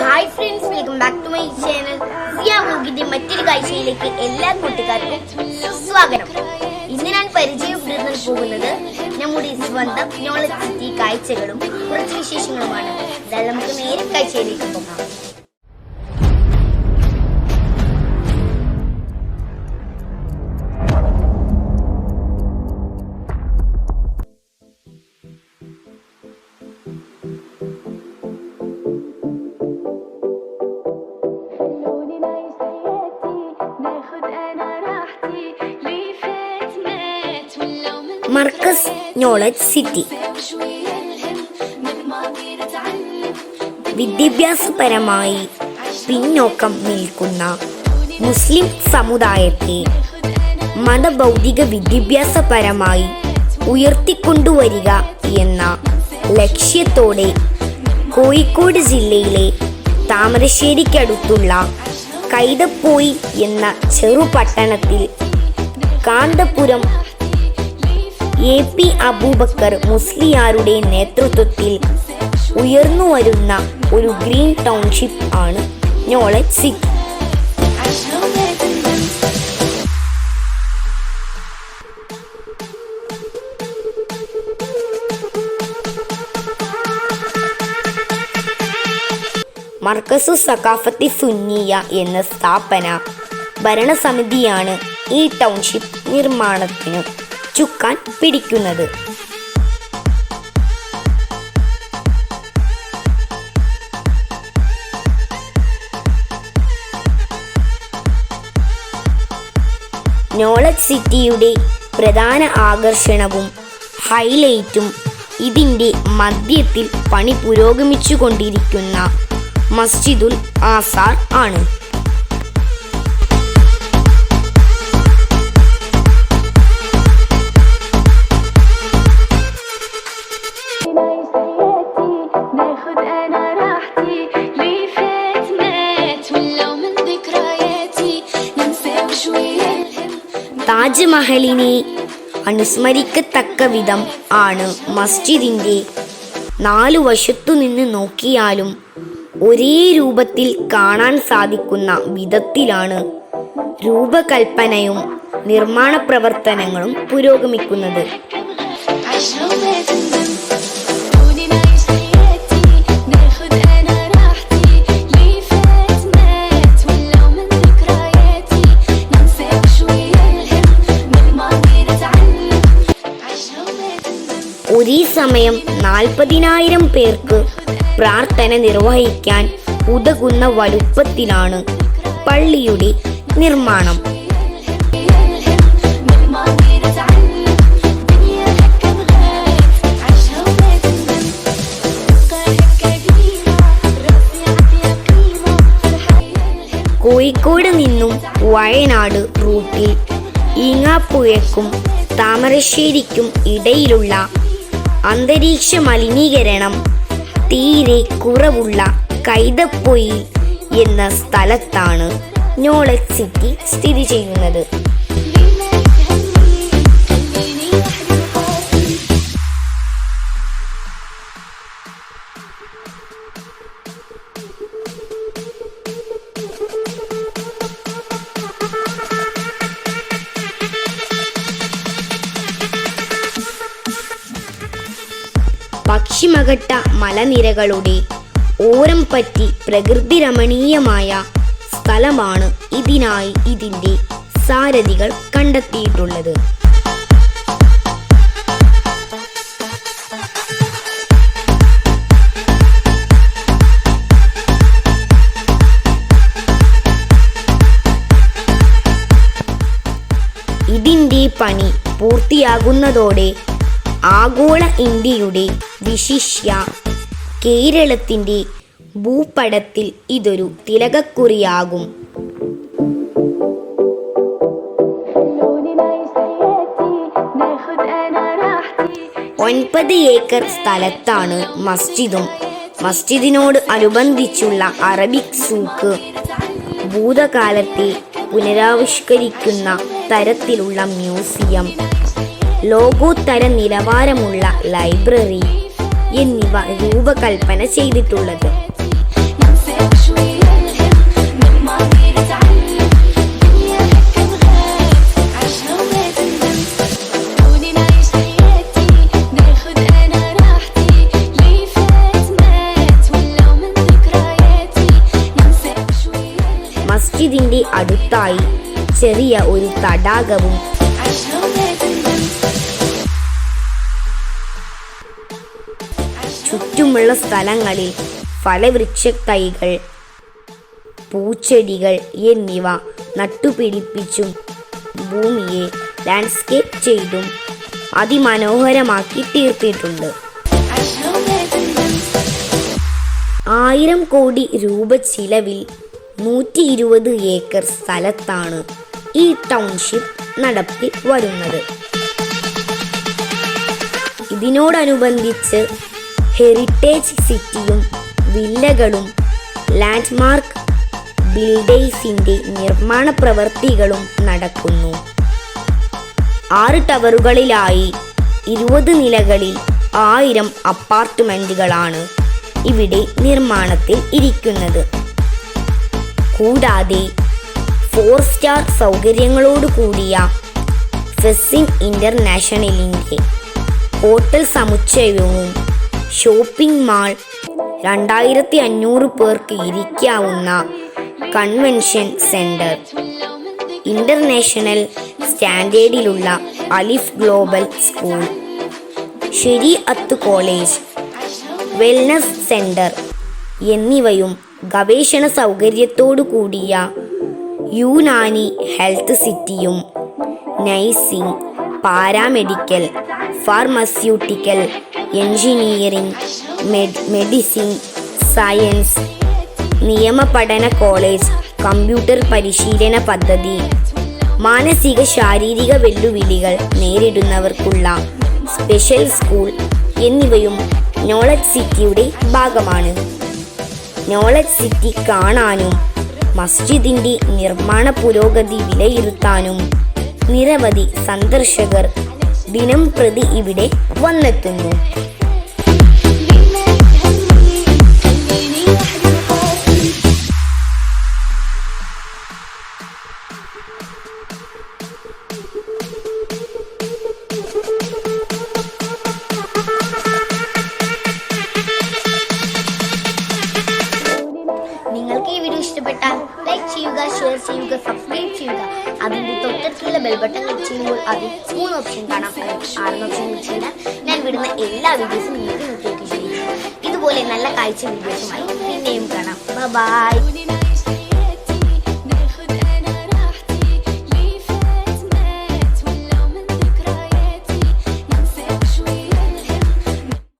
Hi friends welcome back to my channel Siya മൂഗിന്റെ മറ്റൊരു കാഴ്ചയിലേക്ക് എല്ലാ കൂട്ടുകാർക്കും സ്വാഗതം ഇന്ന് ഞാൻ പരിചയപ്പെടുത്താൻ പോകുന്നത് നമ്മുടെ സ്വന്തം നോളജ് കാഴ്ചകളും കുറച്ച് വിശേഷങ്ങളുമാണ്. നമുക്ക് നേരെ കാഴ്ചയിലേക്ക് പോകാം. മർക്കസ് നോളജ് സിറ്റി വിദ്യാഭ്യാസപരമായി പിന്നോക്കം നിൽക്കുന്ന മുസ്ലിം സമുദായത്തെ മതഭൗതിക വിദ്യാഭ്യാസപരമായി ഉയർത്തിക്കൊണ്ടുവരിക എന്ന ലക്ഷ്യത്തോടെ കോഴിക്കോട് ജില്ലയിലെ താമരശ്ശേരിക്കടുത്തുള്ള കൈതപ്പോയി എന്ന ചെറുപട്ടണത്തിൽ കാന്തപുരം എ പി അബൂബക്കർ മുസ്ലിയാരുടെ നേതൃത്വത്തിൽ ഉയർന്നുവരുന്ന ഒരു ഗ്രീൻ ടൗൺഷിപ്പ് ആണ് നോളജ് സിറ്റി മർക്കസു സഖാഫത്തി സുന്നിയ എന്ന സ്ഥാപന ഭരണസമിതിയാണ് ഈ ടൗൺഷിപ്പ് നിർമ്മാണത്തിന് ചുക്കാൻ പിടിക്കുന്നത്. നോളജ് സിറ്റിയുടെ പ്രധാന ആകർഷണവും ഹൈലൈറ്റും ഇതിന്റെ മധ്യത്തിൽ പണി പുരോഗമിച്ചുകൊണ്ടിരിക്കുന്ന മസ്ജിദുൽ ആസാർ ആണ്. താജ്മഹലിനെ അനുസ്മരിക്കത്തക്ക വിധം ആണ് മസ്ജിദിന്റെ നാലു വശത്തു നിന്ന് നോക്കിയാലും ഒരേ രൂപത്തിൽ കാണാൻ സാധിക്കുന്ന വിധത്തിലാണ് രൂപകൽപ്പനയും നിർമ്മാണ പ്രവർത്തനങ്ങളും പുരോഗമിക്കുന്നത്. സമയം നാൽപ്പതിനായിരം പേർക്ക് പ്രാർത്ഥന നിർവഹിക്കാൻ ഉതകുന്ന വലുപ്പത്തിലാണ് പള്ളിയുടെ നിർമ്മാണം. കോഴിക്കോട് നിന്നും വയനാട് റൂട്ടിൽ ഈങ്ങാപ്പുഴയ്ക്കും താമരശ്ശേരിക്കും ഇടയിലുള്ള അന്തരീക്ഷ മലിനീകരണം തീരെ കുറവുള്ള കൈതപ്പൊയിൽ എന്ന സ്ഥലത്താണ് നോളജ് സിറ്റി സ്ഥിതി ചെയ്യുന്നത്. പക്ഷിമഘട്ട മലനിരകളുടെ ഓരം പറ്റി പ്രകൃതി രമണീയമായ സ്ഥലമാണ് ഇതിനായി ഇതിന്റെ സാരഥികൾ കണ്ടെത്തിയിട്ടുള്ളത്. ഇതിന്റെ പണി പൂർത്തിയാകുന്നതോടെ ആഗോള ഇന്ത്യയുടെ വിശിഷ്യ. കേരളത്തിന്റെ ഭൂപടത്തിൽ ഇതൊരു തിലകക്കുറിയാകും. ഒൻപത് ഏക്കർ സ്ഥലത്താണ് മസ്ജിദും. മസ്ജിദിനോട് അനുബന്ധിച്ചുള്ള അറബിക് സൂക്ക് ഭൂതകാലത്തെ പുനരാവിഷ്കരിക്കുന്ന തരത്തിലുള്ള മ്യൂസിയം. ലോകോത്തര നിലവാരമുള്ള ലൈബ്രറി. എന്നിവ രൂപകൽപ്പന ചെയ്തിട്ടുള്ളത് മസ്ജിദിന്റെ അടുത്തായി ചെറിയ ഒരു തടാകവും ചുറ്റുമുള്ള സ്ഥലങ്ങളിൽ ഫലവൃക്ഷ തൈകൾ പൂച്ചെടികൾ എന്നിവ നട്ടുപിടിപ്പിച്ചും ഭൂമിയെ ലാൻഡ്സ്കേപ്പ് ചെയ്തും അതിമനോഹരമാക്കി തീർത്തിട്ടുണ്ട്. ആയിരം കോടി രൂപ ചിലവിൽ നൂറ്റി ഇരുപത് ഏക്കർ സ്ഥലത്താണ് ഈ ടൗൺഷിപ്പ് നടത്തി വരുന്നത്. ഇതിനോടനുബന്ധിച്ച് ഹെറിറ്റേജ് സിറ്റിയും വില്ലകളും ലാൻഡ്മാർക്ക് ബിൽഡേഴ്സിന്റെ നിർമ്മാണ പ്രവൃത്തികളും നടക്കുന്നു. ആറ് ടവറുകളിലായി ഇരുപത് നിലകളിൽ ആയിരം അപ്പാർട്ട്മെന്റുകളാണ് ഇവിടെ നിർമ്മാണത്തിൽ ഇരിക്കുന്നത്. കൂടാതെ ഫോർ സ്റ്റാർ സൗകര്യങ്ങളോട് കൂടിയ ഫെസിൻ ഇന്റർനാഷണലിന്റെ ഹോട്ടൽ സമുച്ചയവും ഷോപ്പിംഗ് മാൾ രണ്ടായിരത്തി അഞ്ഞൂറ് പേർക്ക് ഇരിക്കാവുന്ന കൺവെൻഷൻ സെന്റർ ഇന്റർനാഷണൽ സ്റ്റാൻഡേർഡിലുള്ള അലിഫ് ഗ്ലോബൽ സ്കൂൾ. ഷെരി അത്ത് കോളേജ് വെൽനസ് സെന്റർ എന്നിവയും ഗവേഷണ സൗകര്യത്തോടു കൂടിയ യുനാനി ഹെൽത്ത് സിറ്റിയും nursing paramedical pharmaceutical engineering medicine science നിയമപഠന college computer പരിശീലന പദ്ധതി മാനസിക ശാരീരിക വെല്ലുവിളികൾ നേരിടുന്നവർക്കുള്ള സ്പെഷ്യൽ സ്കൂൾ എന്നിവയും നോളജ് സിറ്റിയുടെ ഭാഗമാണ്. നോളജ് സിറ്റി കാണാനും മസ്ജിദിന്റെ നിർമ്മാണ പുരോഗതി വിലയിരുത്താനും നിരവധി സന്ദർശകർ ദിനം പ്രതി ഇവിടെ വന്നെത്തുന്നു. നിങ്ങൾക്ക് ഈ വീഡിയോ ഇഷ്ടപ്പെട്ടാൽ ലൈക്ക് ചെയ്യുക ഷെയർ ചെയ്യുക സബ്സ്ക്രൈബ് ചെയ്യുക. അതിന്റെ തൊട്ടത്തിലുള്ള ബെൽബട്ടൺ ക്ലിക്ക് ചെയ്യുക അതിൽ മൂന്ന് ഓപ്ഷൻ കാണാം. ആറെന്ന് ഓപ്ഷൻ ക്ലിക്ക് ഞാൻ വിടുന്ന എല്ലാ വീഡിയോസും നിങ്ങൾക്ക് നോക്കിയിട്ട് ഇതുപോലെ നല്ല കാഴ്ച വീഡിയോസുമായി പിന്നെയും കാണാം. ബൈ